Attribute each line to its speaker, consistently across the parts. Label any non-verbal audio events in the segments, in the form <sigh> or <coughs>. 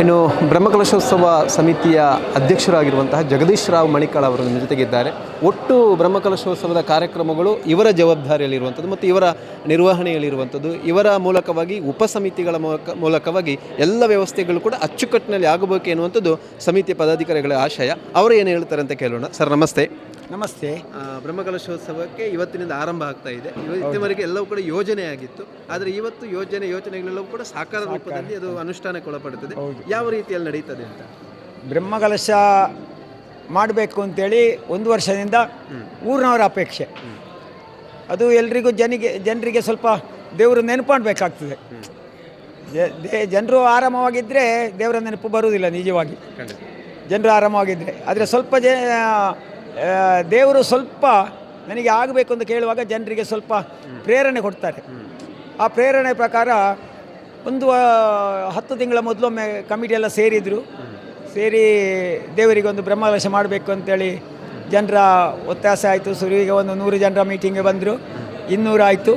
Speaker 1: ಇನ್ನು ಬ್ರಹ್ಮಕಲಶೋತ್ಸವ ಸಮಿತಿಯ ಅಧ್ಯಕ್ಷರಾಗಿರುವಂತಹ ಜಗದೀಶ್ ರಾವ್ ಮಣಿಕಾಳ್ ಅವರು ನಿಮ್ಮ ಜೊತೆಗಿದ್ದಾರೆ. ಒಟ್ಟು ಬ್ರಹ್ಮಕಲಶೋತ್ಸವದ ಕಾರ್ಯಕ್ರಮಗಳು ಇವರ ಜವಾಬ್ದಾರಿಯಲ್ಲಿರುವಂಥದ್ದು ಮತ್ತು ಇವರ ನಿರ್ವಹಣೆಯಲ್ಲಿರುವಂಥದ್ದು. ಇವರ ಮೂಲಕವಾಗಿ ಉಪಸಮಿತಿಗಳ ಮೂಲಕ, ಮೂಲಕವಾಗಿ ಎಲ್ಲ ವ್ಯವಸ್ಥೆಗಳು ಕೂಡ ಅಚ್ಚುಕಟ್ಟಿನಲ್ಲಿ ಆಗಬೇಕು ಎನ್ನುವಂಥದ್ದು ಸಮಿತಿಯ ಪದಾಧಿಕಾರಿಗಳ ಆಶಯ. ಅವರು ಏನು ಹೇಳ್ತಾರೆ ಅಂತ ಕೇಳೋಣ. ಸರ್, ನಮಸ್ತೆ.
Speaker 2: ನಮಸ್ತೆ.
Speaker 1: ಬ್ರಹ್ಮಕಲಶೋತ್ಸವಕ್ಕೆ ಇವತ್ತಿನಿಂದ ಆರಂಭ ಆಗ್ತಾ ಇದೆ. ಇವತ್ತಿನವರೆಗೆ ಎಲ್ಲವೂ ಕೂಡ ಯೋಜನೆ ಆಗಿತ್ತು. ಆದರೆ ಇವತ್ತು ಯೋಜನೆ ಯೋಜನೆಗಳೆಲ್ಲವೂ ಕೂಡ ಸಾಕಾರ. ರೂಪದಲ್ಲಿ ಅದು ಅನುಷ್ಠಾನಕ್ಕೆ ಒಳಪಡುತ್ತದೆ ಯಾವ ರೀತಿಯಲ್ಲಿ ನಡೀತದೆ ಅಂತ?
Speaker 2: ಬ್ರಹ್ಮಕಲಶ ಮಾಡಬೇಕು ಅಂತೇಳಿ ಒಂದು ವರ್ಷದಿಂದ ಊರಿನವರ ಅಪೇಕ್ಷೆ. ಅದು ಎಲ್ರಿಗೂ ಜನಿಗೆ ಜನರಿಗೆ ಸ್ವಲ್ಪ ದೇವರು ನೆನಪಾಡಬೇಕಾಗ್ತದೆ ಜನರು ಆರಾಮವಾಗಿದ್ದರೆ ದೇವರ ನೆನಪು ಬರುವುದಿಲ್ಲ ನಿಜವಾಗಿ. ಜನರು ಆರಾಮವಾಗಿದ್ದರೆ ಆದರೆ ಸ್ವಲ್ಪ ಜ ದೇವರು ಸ್ವಲ್ಪ ನನಗೆ ಆಗಬೇಕು ಅಂತ ಕೇಳುವಾಗ ಜನರಿಗೆ ಸ್ವಲ್ಪ ಪ್ರೇರಣೆ ಕೊಡ್ತಾರೆ. ಆ ಪ್ರೇರಣೆ ಪ್ರಕಾರ ಒಂದು ಹತ್ತು ತಿಂಗಳ ಮೊದಲೊಮ್ಮೆ ಕಮಿಟಿ ಎಲ್ಲ ಸೇರಿದರು. ಸೇರಿ ದೇವರಿಗೆ ಒಂದು ಬ್ರಹ್ಮಲಕ್ಷ ಮಾಡಬೇಕು ಅಂತೇಳಿ ಜನರ ಒತ್ತಾಸೆ ಆಯಿತು. ಸುರುವಿಗೆ ಒಂದು ನೂರು ಜನರ ಮೀಟಿಂಗ್ಗೆ ಬಂದರು. ಇನ್ನೂರು ಆಯಿತು.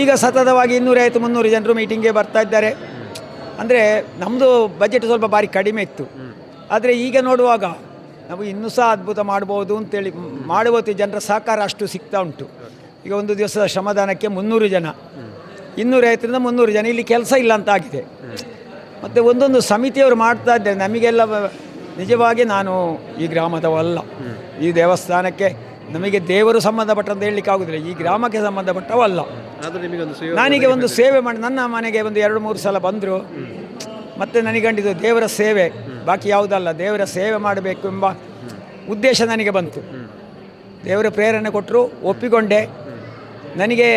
Speaker 2: ಈಗ ಸತತವಾಗಿ ಇನ್ನೂರೈವತ್ತು ಮುನ್ನೂರು ಜನರು ಮೀಟಿಂಗ್ಗೆ ಬರ್ತಾ ಇದ್ದಾರೆ. ಅಂದರೆ ನಮ್ಮದು ಬಜೆಟ್ ಸ್ವಲ್ಪ ಭಾರಿ ಕಡಿಮೆ ಇತ್ತು. ಆದರೆ ಈಗ ನೋಡುವಾಗ ನಾವು ಇನ್ನೂ ಸಹ ಅದ್ಭುತ ಮಾಡ್ಬೋದು ಅಂತೇಳಿ ಮಾಡುವತ್ತು ಜನರ ಸಹಕಾರ ಅಷ್ಟು ಸಿಗ್ತಾ ಉಂಟು. ಈಗ ಒಂದು ದಿವಸದ ಶ್ರಮದಾನಕ್ಕೆ ಮುನ್ನೂರು ಜನ. ಇನ್ನೂರೈವತ್ತರಿಂದ ಮುನ್ನೂರು ಜನ. ಇಲ್ಲಿ ಕೆಲಸ ಇಲ್ಲ ಅಂತ ಆಗಿದೆ. ಮತ್ತು ಒಂದೊಂದು ಸಮಿತಿಯವರು ಮಾಡ್ತಾ ಇದ್ದಾರೆ. ನಮಗೆಲ್ಲ ನಿಜವಾಗಿ ನಾನು ಈ ಗ್ರಾಮದವಲ್ಲ. ಈ ದೇವಸ್ಥಾನಕ್ಕೆ ನಮಗೆ ದೇವರು ಸಂಬಂಧಪಟ್ಟಂತ ಹೇಳಲಿಕ್ಕೆ ಆಗುದಿಲ್ಲ. ಈ ಗ್ರಾಮಕ್ಕೆ ಸಂಬಂಧಪಟ್ಟವಲ್ಲ. ನನಗೆ ಒಂದು ಸೇವೆ ಮಾಡಿ ನನ್ನ ಮನೆಗೆ ಒಂದು ಎರಡು ಮೂರು ಸಲ ಬಂದರು. ಮತ್ತೆ ನನಗಂಡಿದ್ದು ದೇವರ ಸೇವೆ. ಬಾಕಿ ಯಾವುದಲ್ಲ ದೇವರ ಸೇವೆ ಮಾಡಬೇಕು ಎಂಬ ಉದ್ದೇಶ ನನಗೆ ಬಂತು. ದೇವರ ಪ್ರೇರಣೆ ಕೊಟ್ಟರು ಒಪ್ಪಿಕೊಂಡೆ. ನನಗೆ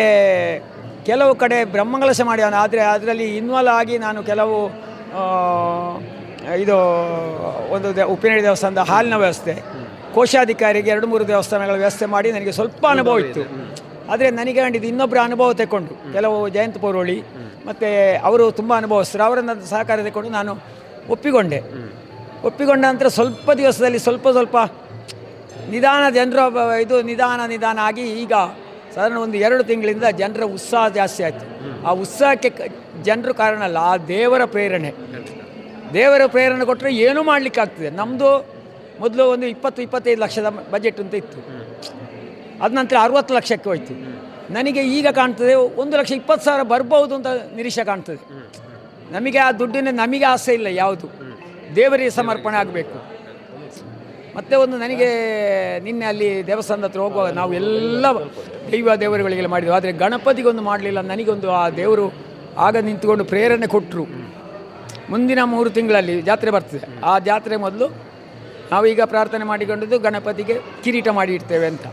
Speaker 2: ಕೆಲವು ಕಡೆ ಬ್ರಹ್ಮಗಳಸ ಮಾಡಿ ಆದರೆ ಅದರಲ್ಲಿ ಇನ್ವಾಲ್ವ್ ಆಗಿ ನಾನು ಕೆಲವು ಇದು ಒಂದು ದೇ ಉಪ್ಪಿನಡಿ ದೇವಸ್ಥಾನದ ಹಾಲಿನ ವ್ಯವಸ್ಥೆ ಕೋಶಾಧಿಕಾರಿಗೆ ಎರಡು ಮೂರು ದೇವಸ್ಥಾನಗಳ ವ್ಯವಸ್ಥೆ ಮಾಡಿ ನನಗೆ ಸ್ವಲ್ಪ ಅನುಭವ ಇತ್ತು. ಆದರೆ ನನಗೆ ಕಂಡಿದ್ದು ಇನ್ನೊಬ್ಬರ ಅನುಭವ ತಗೊಂಡು ಕೆಲವು ಜಯಂತ ಪೌರೋಳಿ ಮತ್ತು ಅವರು ತುಂಬ ಅನುಭವಸ್ಥರು ಅವರನ್ನ ಸಹಕಾರ ತಗೊಂಡು ನಾನು ಒಪ್ಪಿಕೊಂಡೆ. ಒಪ್ಪಿಕೊಂಡ ನಂತರ ಸ್ವಲ್ಪ ದಿವಸದಲ್ಲಿ ಸ್ವಲ್ಪ ಸ್ವಲ್ಪ ನಿಧಾನ ಜನರ ಇದು ನಿಧಾನ ನಿಧಾನ ಆಗಿ ಈಗ ಸಾಧಾರಣ ಒಂದು ಎರಡು ತಿಂಗಳಿಂದ ಜನರ ಉತ್ಸಾಹ ಜಾಸ್ತಿ ಆಯಿತು. ಆ ಉತ್ಸಾಹಕ್ಕೆ ಜನರು ಕಾರಣ ಅಲ್ಲ, ಆ ದೇವರ ಪ್ರೇರಣೆ. ದೇವರ ಪ್ರೇರಣೆ ಕೊಟ್ಟರೆ ಏನೂ ಮಾಡಲಿಕ್ಕಾಗ್ತದೆ ನಮ್ಮದು ಮೊದಲು ಒಂದು ಇಪ್ಪತ್ತು, ಇಪ್ಪತ್ತೈದು ಲಕ್ಷದ ಬಜೆಟ್ ಅಂತ ಇತ್ತು. ಅದ ನಂತರ ಅರುವತ್ತು ಲಕ್ಷಕ್ಕೆ ಹೋಯ್ತು. ನನಗೆ ಈಗ ಕಾಣ್ತದೆ ಒಂದು ಲಕ್ಷ ಇಪ್ಪತ್ತು ಸಾವಿರ ಬರ್ಬೋದು ಅಂತ ನಿರೀಕ್ಷೆ ಕಾಣ್ತದೆ. ನಮಗೆ ಆ ದುಡ್ಡಿನ ನಮಗೆ ಆಸೆ ಇಲ್ಲ ಯಾವುದು. ದೇವರಿಗೆ ಸಮರ್ಪಣೆ ಆಗಬೇಕು. ಮತ್ತೆ ಒಂದು ನನಗೆ ನಿನ್ನೆ ಅಲ್ಲಿ ದೇವಸ್ಥಾನದ ಹತ್ರ ಹೋಗುವಾಗ ನಾವು ಎಲ್ಲ ದೈವ ದೇವರುಗಳಿಗೆಲ್ಲ ಮಾಡಿದ್ವಿ. ಆದರೆ ಗಣಪತಿಗೊಂದು ಮಾಡಲಿಲ್ಲ ನನಗೊಂದು ಆ ದೇವರು ಆಗ ನಿಂತುಕೊಂಡು ಪ್ರೇರಣೆ ಕೊಟ್ಟರು ಮುಂದಿನ ಮೂರು ತಿಂಗಳಲ್ಲಿ ಜಾತ್ರೆ ಬರ್ತದೆ. ಆ ಜಾತ್ರೆ ಮೊದಲು ನಾವೀಗ ಪ್ರಾರ್ಥನೆ ಮಾಡಿಕೊಂಡಿದ್ದು ಗಣಪತಿಗೆ ಕಿರೀಟ ಮಾಡಿ ಇಡ್ತೇವೆ ಅಂತ.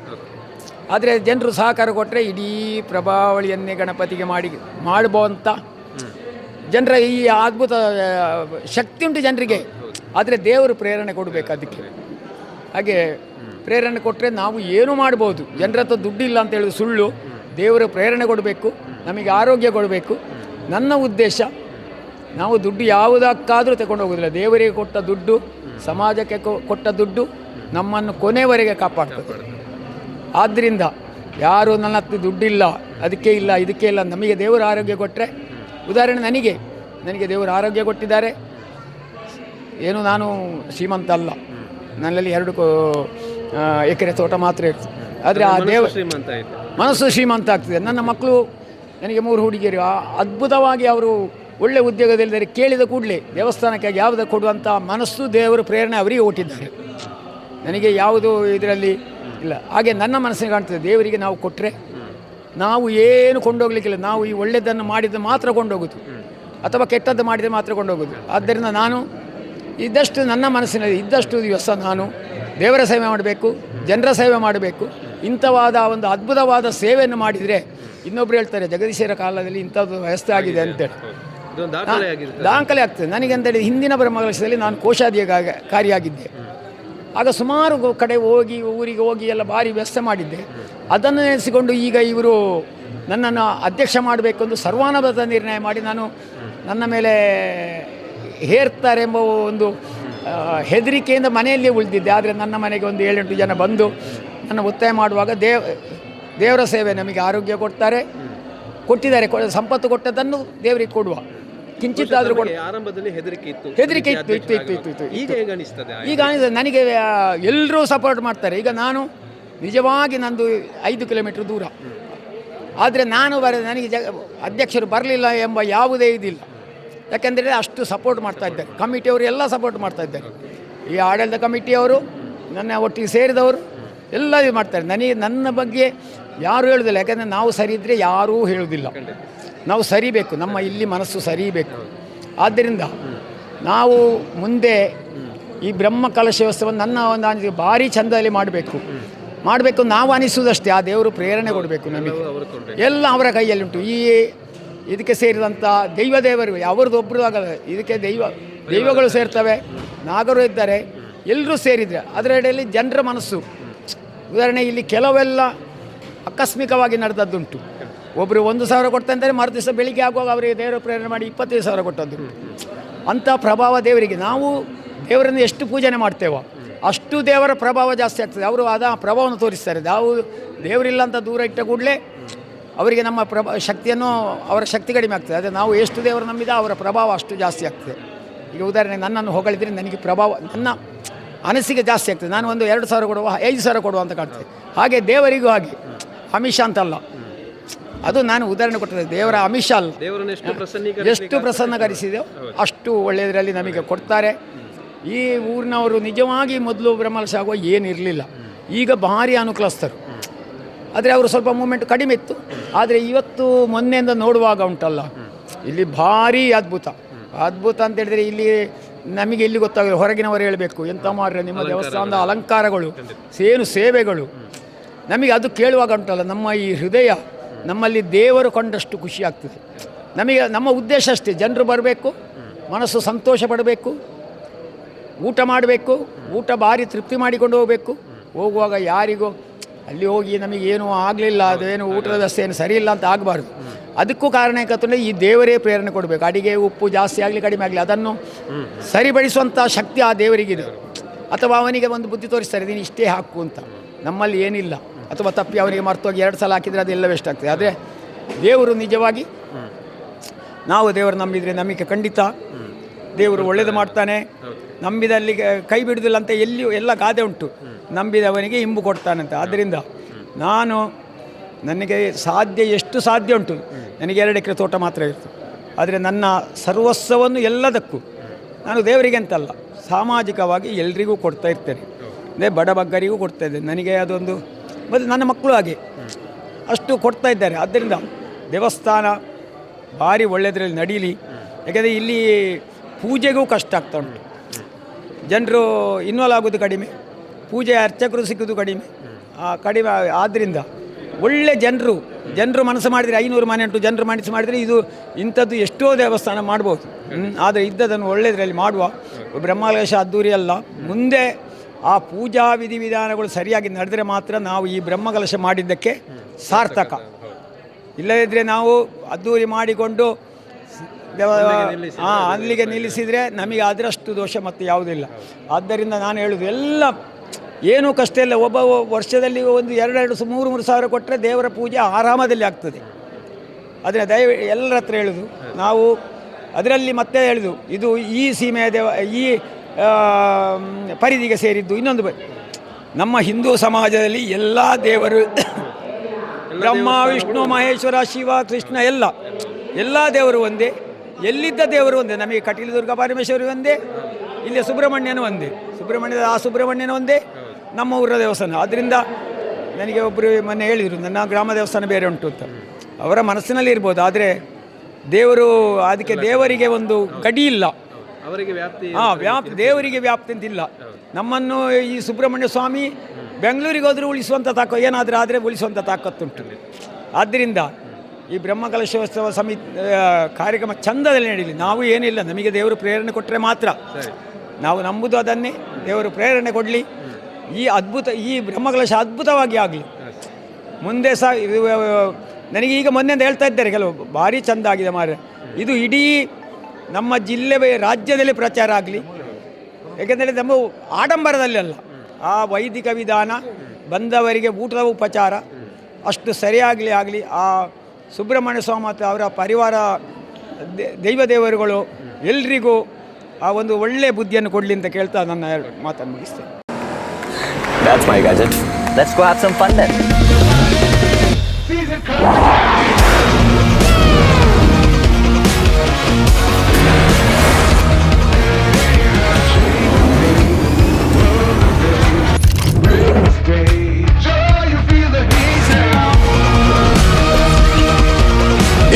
Speaker 2: ಆದರೆ ಜನರು ಸಹಕಾರ ಕೊಟ್ಟರೆ ಇಡೀ ಪ್ರಭಾವಳಿಯನ್ನೇ ಗಣಪತಿಗೆ ಮಾಡಿ ಮಾಡ್ಬೋಂತ ಜನರ ಈ ಅದ್ಭುತ ಶಕ್ತಿ ಉಂಟು ಜನರಿಗೆ. ಆದರೆ ದೇವರು ಪ್ರೇರಣೆ ಕೊಡಬೇಕು ಅದಕ್ಕೆ. ಹಾಗೆ ಪ್ರೇರಣೆ ಕೊಟ್ಟರೆ ನಾವು ಏನು ಮಾಡ್ಬೋದು? ಜನರ ಹತ್ರ ದುಡ್ಡಿಲ್ಲ ಅಂತ ಹೇಳೋದು ಸುಳ್ಳು. ದೇವರು ಪ್ರೇರಣೆ ಕೊಡಬೇಕು, ನಮಗೆ ಆರೋಗ್ಯ ಕೊಡಬೇಕು. ನನ್ನ ಉದ್ದೇಶ, ನಾವು ದುಡ್ಡು ಯಾವುದಕ್ಕಾದರೂ ತಗೊಂಡು ಹೋಗೋದಿಲ್ಲ. ದೇವರಿಗೆ ಕೊಟ್ಟ ದುಡ್ಡು, ಸಮಾಜಕ್ಕೆ ಕೊಟ್ಟ ದುಡ್ಡು ನಮ್ಮನ್ನು ಕೊನೆವರೆಗೆ ಕಾಪಾಡ್ತದೆ. ಆದ್ದರಿಂದ ಯಾರು ನನ್ನ ಹತ್ರ ದುಡ್ಡಿಲ್ಲ, ಅದಕ್ಕೆ ಇಲ್ಲ, ಇದಕ್ಕೆ ಇಲ್ಲ, ನಮಗೆ ದೇವರ ಆರೋಗ್ಯ ಕೊಟ್ಟರೆ ಉದಾಹರಣೆ ನನಗೆ. ನನಗೆ ದೇವರು ಆರೋಗ್ಯ ಕೊಟ್ಟಿದ್ದಾರೆ. ಏನು ನಾನು ಶ್ರೀಮಂತ ಅಲ್ಲ. ನನ್ನಲ್ಲಿ ಎರಡು ಕೋ- ಎಕರೆ ತೋಟ ಮಾತ್ರ ಇರ್ತದೆ. ಆದರೆ ಆ ದೇವ
Speaker 1: ಶ್ರೀಮಂತ
Speaker 2: ಮನಸ್ಸು ಶ್ರೀಮಂತ ಆಗ್ತದೆ. ನನ್ನ ಮಕ್ಕಳು ನನಗೆ ಮೂರು ಹುಡುಗಿಯರು. ಅದ್ಭುತವಾಗಿ ಅವರು ಒಳ್ಳೆ ಉದ್ಯೋಗದಲ್ಲಿದ್ದಾರೆ. ಕೇಳಿದ ಕೂಡಲೇ ದೇವಸ್ಥಾನಕ್ಕಾಗಿ ಯಾವುದು ಕೊಡುವಂಥ ಮನಸ್ಸು ದೇವರು ಪ್ರೇರಣೆ ಅವರಿಗೆ ಕೊಟ್ಟಿದ್ದಾರೆ. ನನಗೆ ಯಾವುದು ಇದರಲ್ಲಿ ಇಲ್ಲ. ಹಾಗೆ ನನ್ನ ಮನಸ್ಸಿಗೆ ಕಾಣ್ತದೆ. ದೇವರಿಗೆ ನಾವು ಕೊಟ್ಟರೆ ನಾವು ಏನು ಕೊಂಡೋಗ್ಲಿಕ್ಕಿಲ್ಲ. ನಾವು ಈ ಒಳ್ಳೆಯದನ್ನು ಮಾಡಿದ್ದು ಮಾತ್ರ ಕೊಂಡೋಗೋದು. ಅಥವಾ ಕೆಟ್ಟದ್ದು ಮಾಡಿದರೆ ಮಾತ್ರ ಕೊಂಡೋಗೋದು. ಆದ್ದರಿಂದ ನಾನು ಇದ್ದಷ್ಟು ನನ್ನ ಮನಸ್ಸಿನಲ್ಲಿ ಇದ್ದಷ್ಟು ದಿವಸ ನಾನು ದೇವರ ಸೇವೆ ಮಾಡಬೇಕು ಜನರ ಸೇವೆ ಮಾಡಬೇಕು. ಇಂಥವಾದ ಒಂದು ಅದ್ಭುತವಾದ ಸೇವೆಯನ್ನು ಮಾಡಿದರೆ ಇನ್ನೊಬ್ರು ಹೇಳ್ತಾರೆ ಜಗದೀಶರ ಕಾಲದಲ್ಲಿ ಇಂಥದ್ದು ವ್ಯವಸ್ಥೆ ಆಗಿದೆ ಅಂತೇಳಿ
Speaker 1: ದಾಖಲೆ
Speaker 2: ದಾಖಲೆ ಆಗ್ತದೆ. ನನಗೆ ಅಂತೇಳಿ ಹಿಂದಿನ ಬ್ರಹ್ಮಕಲಶದಲ್ಲಿ ನಾನು ಕೋಶಾಧಿಕಾರಿಯಾಗಿದ್ದೆ ಆಗ ಸುಮಾರು ಕಡೆ ಹೋಗಿ, ಊರಿಗೆ ಹೋಗಿ ಎಲ್ಲ ಭಾರಿ ವ್ಯವಸ್ಥೆ ಮಾಡಿದ್ದೆ. ಅದನ್ನು ನೆನೆಸಿಕೊಂಡು ಈಗ ಇವರು ನನ್ನನ್ನು ಅಧ್ಯಕ್ಷ ಮಾಡಬೇಕು ಎಂದು ಸರ್ವಾನುಮತ ನಿರ್ಣಯ ಮಾಡಿ ನಾನು ನನ್ನ ಮೇಲೆ ಹೇರ್ತಾರೆ ಎಂಬ ಒಂದು ಹೆದರಿಕೆಯಿಂದ ಮನೆಯಲ್ಲೇ ಉಳಿದಿದ್ದೆ. ಆದರೆ ನನ್ನ ಮನೆಗೆ ಒಂದು ಏಳೆಂಟು ಜನ ಬಂದು ನನ್ನ ಒತ್ತಾಯ ಮಾಡುವಾಗ ದೇವ, ದೇವರ ಸೇವೆ ನಮಗೆ ಆರೋಗ್ಯ ಕೊಡ್ತಾರೆ. ಕೊಟ್ಟಿದ್ದಾರೆ. ಸಂಪತ್ತು ಕೊಟ್ಟದನ್ನು ದೇವರಿಗೆ ಕೊಡುವ. ಕಿಂಚಿತ್ತಾದರೂ ಆದರೂ
Speaker 1: ನಮಗೆ ಆರಂಭದಲ್ಲಿ ಹೆದರಿಕೆ ಇತ್ತು.
Speaker 2: ಹೆದರಿಕೆ ಇತ್ತು ಇತ್ತು ಇತ್ತು ಇತ್ತು ಇತ್ತು.
Speaker 1: ಈಗ ಹೇಗೆ ಅನಿಸ್ತದೆ
Speaker 2: ಈಗ ಅನಿಸ್ತದೆ, ನನಗೆ ಎಲ್ಲರೂ ಸಪೋರ್ಟ್ ಮಾಡ್ತಾರೆ. ಈಗ ನಾನು ನಿಜವಾಗಿ ನಂದು ಐದು ಕಿಲೋಮೀಟ್ರ್ ದೂರ. ಆದರೆ ನಾನು ಬರ ನನಗೆ ಜ ಅಧ್ಯಕ್ಷರು ಬರಲಿಲ್ಲ ಎಂಬ ಯಾವುದೇ ಇದಿಲ್ಲ. ಯಾಕೆಂದರೆ ಅಷ್ಟು ಸಪೋರ್ಟ್ ಮಾಡ್ತಾ ಇದ್ದಾರೆ. ಕಮಿಟಿಯವರು ಎಲ್ಲ ಸಪೋರ್ಟ್ ಮಾಡ್ತಾ ಇದ್ದಾರೆ. ಈ ಆಡಳಿತ ಕಮಿಟಿಯವರು ನನ್ನ ಒಟ್ಟಿಗೆ ಸೇರಿದವರು ಎಲ್ಲ ಇದು ಮಾಡ್ತಾರೆ. ನನಗೆ ನನ್ನ ಬಗ್ಗೆ ಯಾರೂ ಹೇಳೋದಿಲ್ಲ. ಯಾಕೆಂದರೆ ನಾವು ಸರಿ ಇದ್ದರೆ ಯಾರೂ ಹೇಳೋದಿಲ್ಲ. ನಾವು ಸರಿಬೇಕು ನಮ್ಮ ಇಲ್ಲಿ ಮನಸ್ಸು ಸರಿಬೇಕು. ಆದ್ದರಿಂದ ನಾವು ಮುಂದೆ ಈ ಬ್ರಹ್ಮ ಕಲಶೋತ್ಸವ ನನ್ನ ಒಂದು ಅನಿಸಿಕೆ ಭಾರಿ ಚಂದದಲ್ಲಿ ಮಾಡಬೇಕು. ಮಾಡಬೇಕು ನಾವು ಅನಿಸುವುದಷ್ಟೇ ಆ ದೇವರು ಪ್ರೇರಣೆ ಕೊಡಬೇಕು ನಮಗೆ. ಎಲ್ಲ ಅವರ ಕೈಯಲ್ಲಿ ಉಂಟು ಈ ಇದಕ್ಕೆ ಸೇರಿದಂಥ ದೈವ ದೇವರು ಅವರದ್ದು ಒಬ್ಬರು ಆಗಲ್ಲ ಇದಕ್ಕೆ ದೈವ ದೈವಗಳು ಸೇರ್ತವೆ. ನಾಗರು ಇದ್ದಾರೆ. ಎಲ್ಲರೂ ಸೇರಿದರೆ ಅದರ ಅಡಿಯಲ್ಲಿ ಜನರ ಮನಸ್ಸು. ಉದಾಹರಣೆ ಇಲ್ಲಿ ಕೆಲವೆಲ್ಲ ಆಕಸ್ಮಿಕವಾಗಿ ನಡೆದದ್ದುಂಟು. ಒಬ್ಬರು ಒಂದು ಸಾವಿರ ಕೊಡ್ತಾ ಇದ್ದಾರೆ, ಮರು ದಿವಸ ಬೆಳಿಗ್ಗೆ ಆಗುವಾಗ ಅವರಿಗೆ ದೇವರ ಪ್ರೇರಣೆ ಮಾಡಿ ಇಪ್ಪತ್ತೈದು ಸಾವಿರ ಕೊಟ್ಟದ್ದು. ಅಂಥ ಪ್ರಭಾವ ದೇವರಿಗೆ. ನಾವು ದೇವರನ್ನು ಎಷ್ಟು ಪೂಜನೆ ಮಾಡ್ತೇವೋ, ಅಷ್ಟು ದೇವರ ಪ್ರಭಾವ ಜಾಸ್ತಿ ಆಗ್ತದೆ. ಅವರು ಅದ ಪ್ರಭಾವವನ್ನು ತೋರಿಸ್ತಾರೆ. ನಾವು ದೇವರಿಲ್ಲ ಅಂತ ದೂರ ಇಟ್ಟ ಕೂಡಲೇ ಅವರಿಗೆ ನಮ್ಮ ಪ್ರಭ, ಶಕ್ತಿಯನ್ನು ಅವರ ಶಕ್ತಿ ಕಡಿಮೆ ಆಗ್ತದೆ. ಅದೇ ನಾವು ಎಷ್ಟು ದೇವರು ನಂಬಿದ ಅವರ ಪ್ರಭಾವ ಅಷ್ಟು ಜಾಸ್ತಿ ಆಗ್ತದೆ. ಈಗ ಉದಾಹರಣೆ ನನ್ನನ್ನು ಹೊಗಳಿದ್ರೆ ನನಗೆ ಪ್ರಭಾವ, ನನ್ನ ಅನಿಸಿಕೆ ಜಾಸ್ತಿ ಆಗ್ತದೆ. ನಾನು ಒಂದು ಎರಡು ಸಾವಿರ ಕೊಡುವ, ಐದು ಸಾವಿರ ಕೊಡುವ ಅಂತ ಕಾಣ್ತದೆ. ಹಾಗೆ ದೇವರಿಗೂ ಹಾಗೆ. ಅಮಿಷ ಅಂತಲ್ಲ. ಅದು ನಾನು ಉದಾಹರಣೆ ಕೊಟ್ಟರೆ ದೇವರ
Speaker 1: ಅಮಿಷಾಲ್. ಎಷ್ಟು ಪ್ರಸನ್ನ
Speaker 2: ಎಷ್ಟು ಪ್ರಸನ್ನಕರಿಸಿದೆಯೋ ಅಷ್ಟು ಒಳ್ಳೆಯದರಲ್ಲಿ ನಮಗೆ ಕೊಡ್ತಾರೆ. ಈ ಊರಿನವರು ನಿಜವಾಗಿ ಮೊದಲು ಬ್ರಹ್ಮಲಶ ಆಗುವ ಏನಿರಲಿಲ್ಲ ಈಗ ಭಾರಿ ಅನುಕೂಲಸ್ಥರು. ಆದರೆ ಅವರು ಸ್ವಲ್ಪ ಮೂಮೆಂಟ್ ಕಡಿಮೆ ಇತ್ತು. ಆದರೆ ಇವತ್ತು ಮೊನ್ನೆಯಿಂದ ನೋಡುವಾಗ ಉಂಟಲ್ಲ. ಇಲ್ಲಿ ಭಾರಿ ಅದ್ಭುತ. ಅದ್ಭುತ ಅಂತ ಹೇಳಿದ್ರೆ ಇಲ್ಲಿ ನಮಗೆ ಇಲ್ಲಿ ಗೊತ್ತಾಗಲ್ಲ. ಹೊರಗಿನವರು ಹೇಳಬೇಕು. ಎಂತ ಮಾರ್ರೆ ನಿಮ್ಮ ದೇವಸ್ಥಾನದ ಅಲಂಕಾರಗಳು ಸೇನು ಸೇವೆಗಳು. ನಮಗೆ ಅದು ಕೇಳುವಾಗ ಉಂಟಲ್ಲ. ನಮ್ಮ ಈ ಹೃದಯ ನಮ್ಮಲ್ಲಿ ದೇವರು ಕೊಂಡಷ್ಟು ಖುಷಿ ಆಗ್ತದೆ. ನಮಗೆ ನಮ್ಮ ಉದ್ದೇಶ ಅಷ್ಟೇ ಜನರು ಬರಬೇಕು ಮನಸ್ಸು ಸಂತೋಷ ಪಡಬೇಕು ಊಟ ಮಾಡಬೇಕು ಊಟ ಭಾರಿ ತೃಪ್ತಿ ಮಾಡಿಕೊಂಡು ಹೋಗಬೇಕು. ಹೋಗುವಾಗ ಯಾರಿಗೂ ಅಲ್ಲಿ ಹೋಗಿ ನಮಗೆ ಏನೂ ಆಗಲಿಲ್ಲ ಅದೇನು ಊಟದ ವ್ಯವಸ್ಥೆ ಏನು ಸರಿ ಇಲ್ಲ ಅಂತ ಆಗಬಾರ್ದು. ಅದಕ್ಕೂ ಕಾರಣ ಯಾಕಂತಂದರೆ ಈ ದೇವರೇ ಪ್ರೇರಣೆ ಕೊಡಬೇಕು. ಅಡಿಗೆ ಉಪ್ಪು ಜಾಸ್ತಿ ಆಗಲಿ ಕಡಿಮೆ ಆಗಲಿ ಅದನ್ನು ಸರಿಪಡಿಸುವಂಥ ಶಕ್ತಿ ಆ ದೇವರಿಗಿದೆ. ಅಥವಾ ಅವನಿಗೆ ಒಂದು ಬುದ್ಧಿ ತೋರಿಸ್ತಾರೆ ನೀನು ಇಷ್ಟೇ ಹಾಕು ಅಂತ. ನಮ್ಮಲ್ಲಿ ಏನಿಲ್ಲ. ಅಥವಾ ತಪ್ಪಿ ಅವರಿಗೆ ಮರ್ತೋಗಿ ಎರಡು ಸಲ ಹಾಕಿದರೆ ಅದೆಲ್ಲ ವೇಸ್ಟ್ ಆಗ್ತದೆ. ಆದರೆ ದೇವರು ನಿಜವಾಗಿ ನಾವು ದೇವರು ನಂಬಿದರೆ ನಮಗೆ ಖಂಡಿತ. ದೇವರು ಒಳ್ಳೇದು ಮಾಡ್ತಾನೆ. ನಂಬಿದಲ್ಲಿ ಕೈ ಬಿಡುದಿಲ್ಲ ಅಂತ ಎಲ್ಲಿಯೂ ಎಲ್ಲ ಗಾದೆ ಉಂಟು. ನಂಬಿದವನಿಗೆ ಇಂಬು ಕೊಡ್ತಾನಂತೆ ಆದ್ದರಿಂದ ನಾನು ನನಗೆ ಸಾಧ್ಯ ಎಷ್ಟು ಸಾಧ್ಯ ಉಂಟು. ನನಗೆ ಎರಡು ಎಕರೆ ತೋಟ ಮಾತ್ರ ಇತ್ತು ಆದರೆ ನನ್ನ ಸರ್ವಸ್ವವನ್ನು ಎಲ್ಲದಕ್ಕೂ ನಾನು ದೇವರಿಗೆ ಅಂತಲ್ಲ, ಸಾಮಾಜಿಕವಾಗಿ ಎಲ್ರಿಗೂ ಕೊಡ್ತಾ ಇರ್ತೇನೆ. ಅದೇ ಬಡಬಗ್ಗರಿಗೂ ಕೊಡ್ತಾ ಇದ್ದೇನೆ. ನನಗೆ ಅದೊಂದು ಮತ್ತು ನನ್ನ ಮಕ್ಕಳು ಹಾಗೆ. ಅಷ್ಟು ಕೊಡ್ತಾ ಇದ್ದಾರೆ. ಆದ್ದರಿಂದ ದೇವಸ್ಥಾನ ಭಾರಿ ಒಳ್ಳೆಯದ್ರಲ್ಲಿ ನಡೀಲಿ. ಯಾಕೆಂದರೆ ಇಲ್ಲಿ ಪೂಜೆಗೂ ಕಷ್ಟ ಆಗ್ತಾ ಉಂಟು. ಜನರು ಇನ್ವಾಲ್ವ್ ಆಗೋದು ಕಡಿಮೆ. ಪೂಜೆ ಅರ್ಚಕರು ಸಿಕ್ಕೋದು ಕಡಿಮೆ. ಕಡಿಮೆ ಆದ್ದರಿಂದ ಒಳ್ಳೆ ಜನರು ಜನರು ಮನಸ್ಸು ಮಾಡಿದರೆ ಐನೂರು ಮನೆ ಉಂಟು. ಜನರು ಮನಸ್ಸು ಮಾಡಿದರೆ ಇದು ಇಂಥದ್ದು ಎಷ್ಟೋ ದೇವಸ್ಥಾನ ಮಾಡ್ಬೋದು. ಆದರೆ ಇದ್ದದನ್ನು ಒಳ್ಳೆಯದರಲ್ಲಿ ಮಾಡುವ. ಬ್ರಹ್ಮಲೇಶ ಅದ್ದೂರಿ ಅಲ್ಲ ಮುಂದೆ ಆ ಪೂಜಾ ವಿಧಿವಿಧಾನಗಳು ಸರಿಯಾಗಿ ನಡೆದರೆ ಮಾತ್ರ ನಾವು ಈ ಬ್ರಹ್ಮಕಲಶ ಮಾಡಿದ್ದಕ್ಕೆ ಸಾರ್ಥಕ. ಇಲ್ಲದಿದ್ದರೆ ನಾವು ಅದ್ದೂರಿ ಮಾಡಿಕೊಂಡು ಹಾಂ ಅಲ್ಲಿಗೆ ನಿಲ್ಲಿಸಿದರೆ ನಮಗೆ ಅದರಷ್ಟು ದೋಷ ಮತ್ತು ಯಾವುದಿಲ್ಲ ಆದ್ದರಿಂದ ನಾನು ಹೇಳೋದು ಎಲ್ಲ ಏನೂ ಕಷ್ಟ ಇಲ್ಲ. ಒಬ್ಬ ವರ್ಷದಲ್ಲಿ ಒಂದು ಎರಡೆರಡು ಮೂರು ಮೂರು ಸಾವಿರ ಕೊಟ್ಟರೆ ದೇವರ ಪೂಜೆ ಆರಾಮದಲ್ಲಿ ಆಗ್ತದೆ. ಅದನ್ನು ದಯ ಎಲ್ಲರ ಹತ್ರ ಹೇಳೋದು. ನಾವು ಅದರಲ್ಲಿ ಮತ್ತೆ ಹೇಳುದು. ಇದು ಈ ಸೀಮೆಯ ದೇವ ಈ ಪರಿಧಿಗೆ ಸೇರಿದ್ದು. ಇನ್ನೊಂದು ನಮ್ಮ ಹಿಂದೂ ಸಮಾಜದಲ್ಲಿ ಎಲ್ಲ ದೇವರು <coughs> ಬ್ರಹ್ಮ, ವಿಷ್ಣು, ಮಹೇಶ್ವರ, ಶಿವ, ಕೃಷ್ಣ, ಎಲ್ಲ ಎಲ್ಲ ದೇವರು ಒಂದೇ. ಎಲ್ಲಿದ್ದ ದೇವರು ಒಂದೇ? ನಮಗೆ ಕಟೀಲು ದುರ್ಗಾ ಪರಮೇಶ್ವರಿ ಒಂದೇ. ಇಲ್ಲಿ ಸುಬ್ರಹ್ಮಣ್ಯನೂ ಒಂದೇ. ಸುಬ್ರಹ್ಮಣ್ಯದ ಆ ಸುಬ್ರಹ್ಮಣ್ಯನ ಒಂದೇ. ನಮ್ಮ ಊರ ದೇವಸ್ಥಾನ. ಆದ್ದರಿಂದ ನನಗೆ ಒಬ್ಬರು ಮೊನ್ನೆ ಹೇಳಿದರು, ನನ್ನ ಗ್ರಾಮ ದೇವಸ್ಥಾನ ಬೇರೆ ಉಂಟು ಅಂತ. ಅವರ ಮನಸ್ಸಿನಲ್ಲಿ ಇರ್ಬೋದು, ಆದರೆ ದೇವರು, ಅದಕ್ಕೆ ದೇವರಿಗೆ ಒಂದು ಗಡಿ ಇಲ್ಲ.
Speaker 1: ಅವರಿಗೆ ವ್ಯಾಪ್ತಿ
Speaker 2: ಹಾಂ ವ್ಯಾಪ್ತಿ ದೇವರಿಗೆ ವ್ಯಾಪ್ತಿ ಅಂತಿಲ್ಲ. ನಮ್ಮನ್ನು ಈ ಸುಬ್ರಹ್ಮಣ್ಯ ಸ್ವಾಮಿ ಬೆಂಗಳೂರಿಗೆ ಹೋದರೂ ಉಳಿಸುವಂಥ ತಾಕ ಏನಾದರೂ ಆದರೆ ಉಳಿಸುವಂಥ ತಾಕತ್ತುಂಟು. ಆದ್ದರಿಂದ ಈ ಬ್ರಹ್ಮಕಲಶೋತ್ಸವ ಸಮಿತಿ ಆ, ಕಾರ್ಯಕ್ರಮ ಚಂದದಲ್ಲಿ ನಡೀಲಿ. ನಾವು ಏನಿಲ್ಲ ನಮಗೆ ದೇವರು ಪ್ರೇರಣೆ ಕೊಟ್ಟರೆ ಮಾತ್ರ. ನಾವು ನಂಬುದು ಅದನ್ನೇ ದೇವರು ಪ್ರೇರಣೆ ಕೊಡಲಿ. ಈ ಅದ್ಭುತ ಈ ಬ್ರಹ್ಮಕಲಶ ಅದ್ಭುತವಾಗಿ ಆಗಲಿ. ಮುಂದೆ ಸಹ ನನಗೆ ಈಗ ಮೊನ್ನೆಯಿಂದ ಹೇಳ್ತಾ ಇದ್ದಾರೆ ಕೆಲವು ಭಾರಿ ಚಂದ ಆಗಿದೆ ಮಾರ್ರೆ. ಇದು ಇಡೀ ನಮ್ಮ ಜಿಲ್ಲೆ ರಾಜ್ಯದಲ್ಲಿ ಪ್ರಚಾರ ಆಗಲಿ ಏಕೆಂದರೆ ನಮ್ಮ ಆಡಂಬರದಲ್ಲಿ ಅಲ್ಲ ಆ ವೈದಿಕ ವಿಧಾನ ಬಂದವರಿಗೆ ಊಟದ ಉಪಚಾರ ಅಷ್ಟು ಸರಿಯಾಗಲಿ ಆಗಲಿ ಆ ಸುಬ್ರಹ್ಮಣ್ಯ ಸ್ವಾಮಿ ಮತ್ತು ಅವರ ಪರಿವಾರ ದೆ- ದೈವ ದೇವರುಗಳು ಎಲ್ರಿಗೂ ಆ ಒಂದು ಒಳ್ಳೆಯ ಬುದ್ಧಿಯನ್ನು ಕೊಡಲಿ ಅಂತ ಕೇಳ್ತಾ ನನ್ನ ಎರಡು ಮಾತನ್ನು ಮುಗಿಸ್ತೇನೆ
Speaker 3: That's my gadget. Let's go have some fun then.